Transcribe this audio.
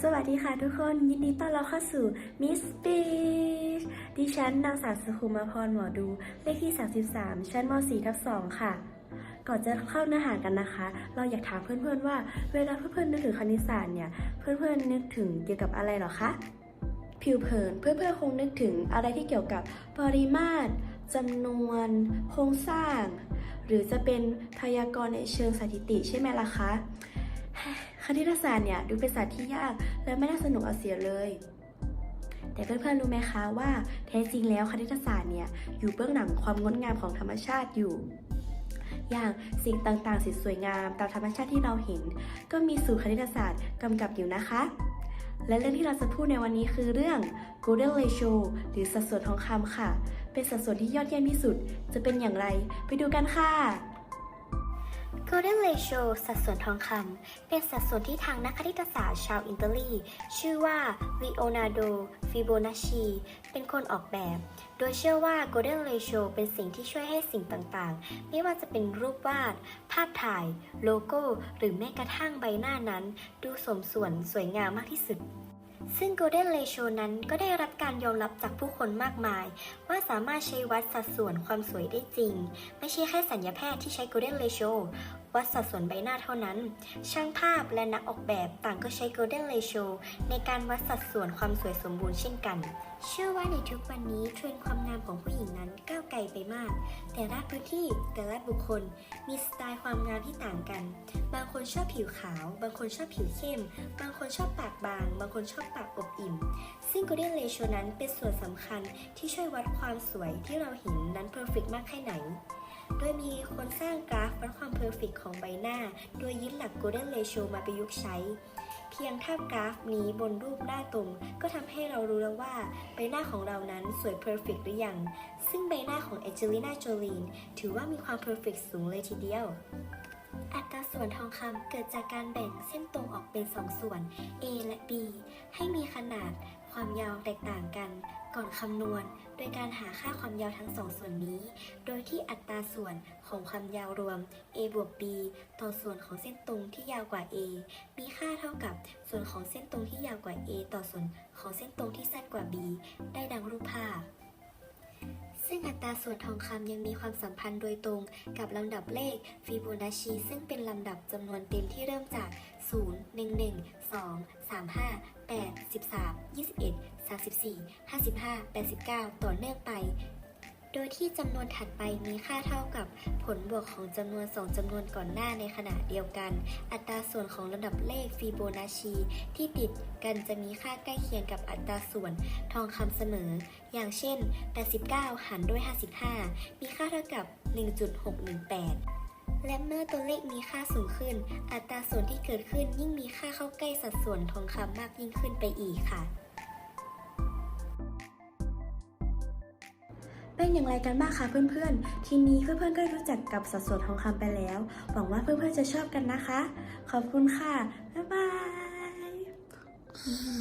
สวัสดีค่ะทุกคนยินดีต้อนรับเข้าสู่มิสปีชดิฉันนางสาวสุขุมาพรหมอดู เลขที่ 33 ชั้นม .4 ทับ2ค่ะ ก่อนจะเข้าเนื้อหากันนะคะ เราอยากถามเพื่อนๆว่า เวลาเพื่อนๆนึกถึงคณิตศาสตร์เนี่ย เพื่อนๆนึกถึงเกี่ยวกับอะไรหรอคะผิวเผินเพื่อนๆคงนึกถึงอะไรที่เกี่ยวกับปริมาตรจำนวน โครงสร้าง หรือจะเป็นพยากรณ์ในเชิงสถิติใช่ไหมล่ะคะ คณิตศาสตร์เนี่ยดูเป็นศาสตร์ที่ยาก และไม่น่าสนุกเอาเสียเลย แต่เพื่อนๆรู้ไหมคะว่าแท้จริงแล้วคณิตศาสตร์เนี่ยอยู่เบื้องหลังความงดงามของธรรมชาติอยู่ อย่างสิ่งต่างๆสีสวยงามตามธรรมชาติที่เราเห็น ก็มีสูตรคณิตศาสตร์กำกับอยู่นะคะ และเรื่องที่เราจะพูดในวันนี้คือเรื่อง golden ratio หรือสัดส่วนทองคำค่ะ เป็นสัดส่วนที่ยอดเยี่ยมที่สุด จะเป็นอย่างไร ไปดูกันค่ะ Golden Ratio สัดส่วนทองคำเป็นสัดส่วนที่ทางนักคณิตศาสตร์ชาวอิตาลี ชื่อว่า Leonardo Fibonacci เป็นคนออกแบบ โดยเชื่อว่า Golden Ratio เป็นสิ่งที่ช่วยให้สิ่งต่างๆ ไม่ว่าจะเป็นรูปวาด ภาพถ่าย โลโก้ หรือแม้กระทั่งใบหน้านั้น ดูสมส่วนสวยงามมากที่สุด ซึ่ง Golden Ratio นั้นก็ได้รับการยอมรับจากผู้คนมากมาย ว่าสามารถใช้วัดสัดส่วนความสวยได้จริง ไม่ใช่แค่สัญญาแพทย์ที่ใช้ Golden Ratio วัดสัดส่วนใบหน้าเท่านั้น ช่างภาพและนักออกแบบต่างก็ใช้ Golden Ratio ในการวัดสัดส่วนความสวยสมบูรณ์เช่นกัน เชื่อว่าในทุกวันนี้เทรนด์ความงามของผู้หญิงนั้นก้าวไกลไปมาก แต่ละพื้นที่แต่ละบุคคล มีสไตล์ความงามที่ต่างกัน บางคนชอบผิวขาว บางคนชอบผิวเข้ม บางคนชอบปากบาง บางคนชอบปากอบอิ่ม ซึ่ง Golden Ratio นั้นเป็นส่วนสำคัญที่ช่วยวัดความสวยที่เราเห็นนั้นเพอร์เฟกมากแค่ไหน โดยมีคนสร้างกราฟ อร์เฟกของใบหน้า โดยยึดหลัก Golden Ratio มาประยุกต์ใช้ เพียงทาบกราฟนี้บนรูปหน้าตรง ก็ทำให้เรารู้แล้วว่าใบหน้าของเรานั้นสวยเพอร์เฟกหรือยัง ซึ่งใบหน้าของแอเจลิน่าโจลีนถือว่ามีความเพอร์เฟกสูงเลยทีเดียวอัตราส่วนทองคำเกิดจากการแบ่งเส้นตรงออกเป็น 2 ส่วน A และ B ให้มีขนาด ความยาวแตกต่างกัน ก่อนคำนวณ โดยการหาค่าความยาวทั้งสองส่วนนี้ โดยที่อัตราส่วนของความยาวรวม A บวก B ต่อส่วนของเส้นตรงที่ยาวกว่า A มีค่าเท่ากับส่วนของเส้นตรงที่ยาวกว่า A ต่อส่วนของเส้นตรงที่สั้นกว่า B ได้ดังรูปภาพ ตราส่วนทองคำยังมีความสัมพันธ์โดยตรงกับลำดับเลขฟิโบนัชชีซึ่งเป็นลำดับจำนวนเต็มที่เริ่มจาก 0 1 1 2 3 5 8 13 21 34 55 89 ต่อเนื่องไป โดยที่จำนวนถัดไปมีค่าเท่ากับผลบวกของจำนวน 2จำนวนก่อนหน้าในขณะเดียวกัน อัตราส่วนของลำดับเลขฟิโบนัชชีที่ติดกันจะมีค่าใกล้เคียงกับอัตราส่วนทองคำเสมอ อย่างเช่น 89 หารด้วย 55 มีค่าเท่ากับ 1.618และเมื่อตัวเลขมีค่าสูงขึ้น อัตราส่วนที่เกิดขึ้นยิ่งมีค่าเข้าใกล้สัดส่วนทองคำมากยิ่งขึ้นไปอีกค่ะ เป็นอย่างไรกันบ้างคะเพื่อนๆ ทีนี้เพื่อนๆก็รู้จักกับสัดส่วนทองคำไปแล้ว หวังว่าเพื่อนๆจะชอบกันนะคะ ขอบคุณค่ะ บ๊ายบาย